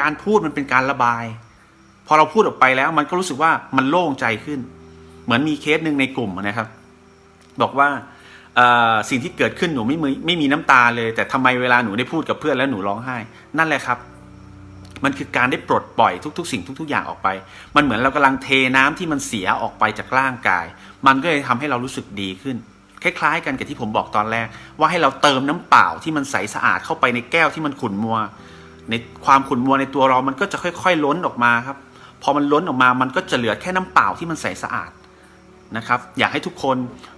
การพูดมันเป็นการระบาย พอเราพูดออกไปแล้ว มันก็รู้สึกว่ามันโล่งใจขึ้น เหมือนมีเคสหนึ่งในกลุ่มนะครับ บอกว่าสิ่งที่เกิดขึ้นหนูไม่มีไม่มีน้ำตาเลย แต่ทำไมเวลาหนูได้พูดกับเพื่อนแล้วหนูร้องไห้ นั่นแหละครับ มันคือการได้ปลดปล่อยทุก ๆ สิ่งทุก ๆ อย่างออกไป มันเหมือนเรากำลังเทน้ำที่มันเสียออกไปจากร่างกาย มันก็เลยทำให้เรารู้สึกดีขึ้น คล้าย ๆ กันกับที่ผมบอกตอนแรก ว่าให้เราเติมน้ำเปล่าที่มันใสสะอาดเข้าไปในแก้วที่มันขุ่นมัว ในความขุ่นมัวในตัวเรามันก็จะค่อย ๆ ล้นออกมาครับ พอมันล้นออกมามันก็จะเหลือแค่น้ำเปล่าที่มันใสสะอาดนะครับ อยากให้ทุกคน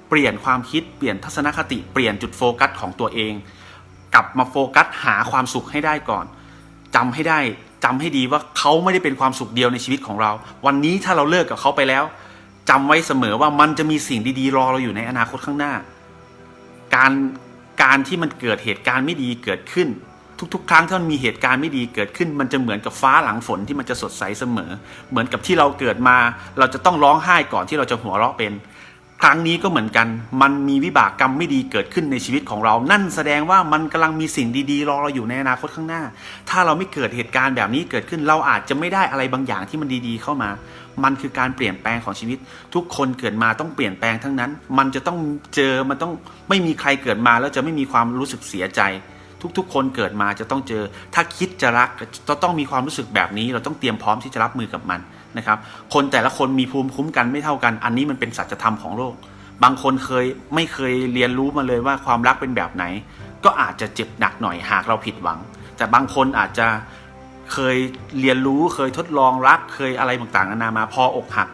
เปลี่ยนความคิดเปลี่ยนทัศนคติเปลี่ยนจุดโฟกัสของตัวเอง กลับมาโฟกัสหาความสุขให้ได้ก่อนจำให้ได้จำให้ดีว่าเขาไม่ได้เป็นความสุขเดียวในชีวิตของเรา วันนี้ถ้าเราเลิกกับเขาไปแล้วจำไว้เสมอว่ามันจะมีสิ่งดีๆ รอเราอยู่ในอนาคตข้างหน้า การการที่มันเกิดเหตุการณ์ไม่ดีเกิดขึ้น ทุกๆ ครั้งที่มันมีเหตุการณ์ไม่ดีเกิดขึ้น มันจะเหมือนกับฟ้าหลังฝนที่มันจะสดใสเสมอ เหมือนกับที่เราเกิดมา เราจะต้องร้องไห้ก่อนที่เราจะหัวเราะเป็น ครั้งนี้ก็เหมือนกัน มันมีวิบากกรรมไม่ดีเกิดขึ้นในชีวิตของเรา นั่นแสดงว่ามันกำลังมีสิ่งดีๆ รอเราอยู่ในอนาคตข้างหน้า ถ้าเราไม่เกิดเหตุการณ์แบบนี้เกิดขึ้น เราอาจจะไม่ได้อะไรบางอย่างที่มันดีๆ เข้ามา มันคือการเปลี่ยนแปลงของชีวิต ทุกคนเกิดมาต้องเปลี่ยนแปลงทั้งนั้น มันจะต้องเจอ มันต้องไม่มีใครเกิดมาแล้วจะไม่มีความรู้สึกเสียใจ ทุก ๆ คนเกิดมาจะต้องเจอ ถ้าคิดจะรักจะต้องมีความรู้สึกแบบนี้ เราต้องเตรียมพร้อมที่จะรับมือกับมันนะครับ คนแต่ละคนมีภูมิคุ้มกันไม่เท่ากัน อันนี้มันเป็นสัจธรรมของโลก บางคนเคยไม่เคยเรียนรู้มาเลยว่าความรักเป็นแบบไหน ก็อาจจะเจ็บหนักหน่อยหากเราผิดหวัง แต่บางคนอาจจะเคยเรียนรู้เคยทดลองรักเคยอะไรต่างๆนานามาพออกหัก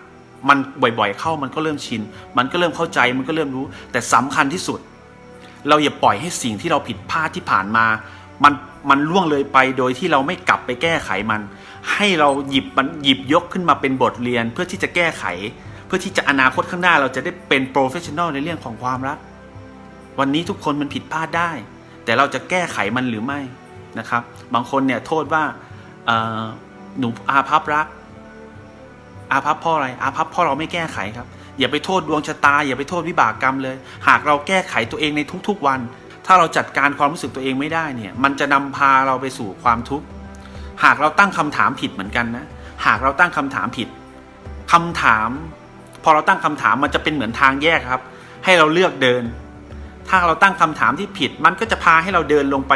มันบ่อยๆ เข้ามันก็เริ่มชิน มันก็เริ่มเข้าใจมันก็เริ่มรู้ แต่สำคัญที่สุด เราอย่าปล่อยให้สิ่งที่เราผิดพลาดที่ผ่านมา มันมันล่วงเลยไปโดยที่เราไม่กลับไปแก้ไขมัน ให้เราหยิบมันหยิบยกขึ้นมาเป็นบทเรียน เพื่อที่จะแก้ไข เพื่อที่จะอนาคตข้างหน้าเราจะได้เป็นโปรเฟชชั่นอลในเรื่องของความรัก วันนี้ทุกคนมันผิดพลาดได้ แต่เราจะแก้ไขมันหรือไม่นะครับ บางคนเนี่ยโทษว่าหนูอาภัพรัก อาภัพเพ่ออะไร อาภัพเพ่อเราไม่แก้ไขครับ อย่าไปโทษดวงชะตา อย่าไปโทษวิบากกรรมเลย หากเราแก้ไขตัวเองในทุกๆวัน ถ้าเราจัดการความรู้สึกตัวเองไม่ได้เนี่ย มันจะนำพาเราไปสู่ความทุกข์ หากเราตั้งคำถามผิดเหมือนกันนะ หากเราตั้งคำถามผิดคำถาม พอเราตั้งคำถามมันจะเป็นเหมือนทางแยกครับ ให้เราเลือกเดิน ถ้าเราตั้งคำถามที่ผิด มันก็จะพาให้เราเดินลงไป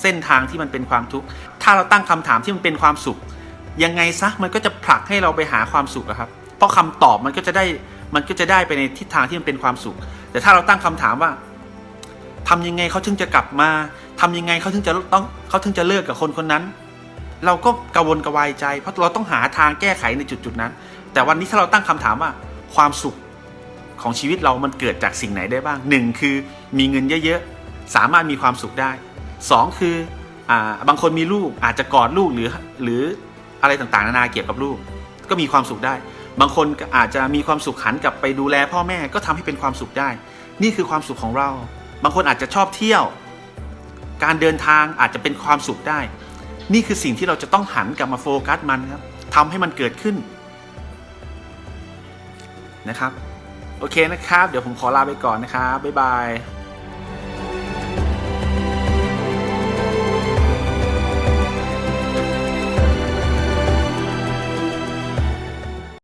เส้นทางที่มันเป็นความทุกข์ ถ้าเราตั้งคำถามที่มันเป็นความสุข ยังไงซะมันก็จะผลักให้เราไปหาความสุขครับ เพราะคำตอบมันก็จะได้มันก็จะได้ไปในทิศทางที่มันเป็นความสุข แต่ถ้าเราตั้งคำถามว่าทำยังไงเขาถึงจะกลับมาทำยังไงเขาถึงจะต้องเขาถึงจะเลิกกับคนคนนั้น เราก็กระวนกระวายใจ เพราะเราต้องหาทางแก้ไขในจุดจุดๆนั้น แต่วันนี้ถ้าเราตั้งคำถามว่าความสุขของชีวิตเรามันเกิดจากสิ่งไหนได้บ้างหนึ่งคือมีเงินเยอะๆสามารถมีความสุขได้สองคืออบางคนมีลูกอาจจะกอดลูกหรือหรืออะไรต่างๆ นานาเกี่ยวกับลูก ก็มีความสุขได้ บางคนอาจจะมีความสุขหันกลับไปดูแลพ่อแม่ก็ทำให้เป็นความสุขได้ นี่คือความสุขของเรา บางคนอาจจะชอบเที่ยว การเดินทางอาจจะเป็นความสุขได้ นี่คือสิ่งที่เราจะต้องหันกลับมาโฟกัสมันครับทำให้มันเกิดขึ้นนะครับ โอเคนะครับ เดี๋ยวผมขอลาไปก่อนนะครับบ๊ายบาย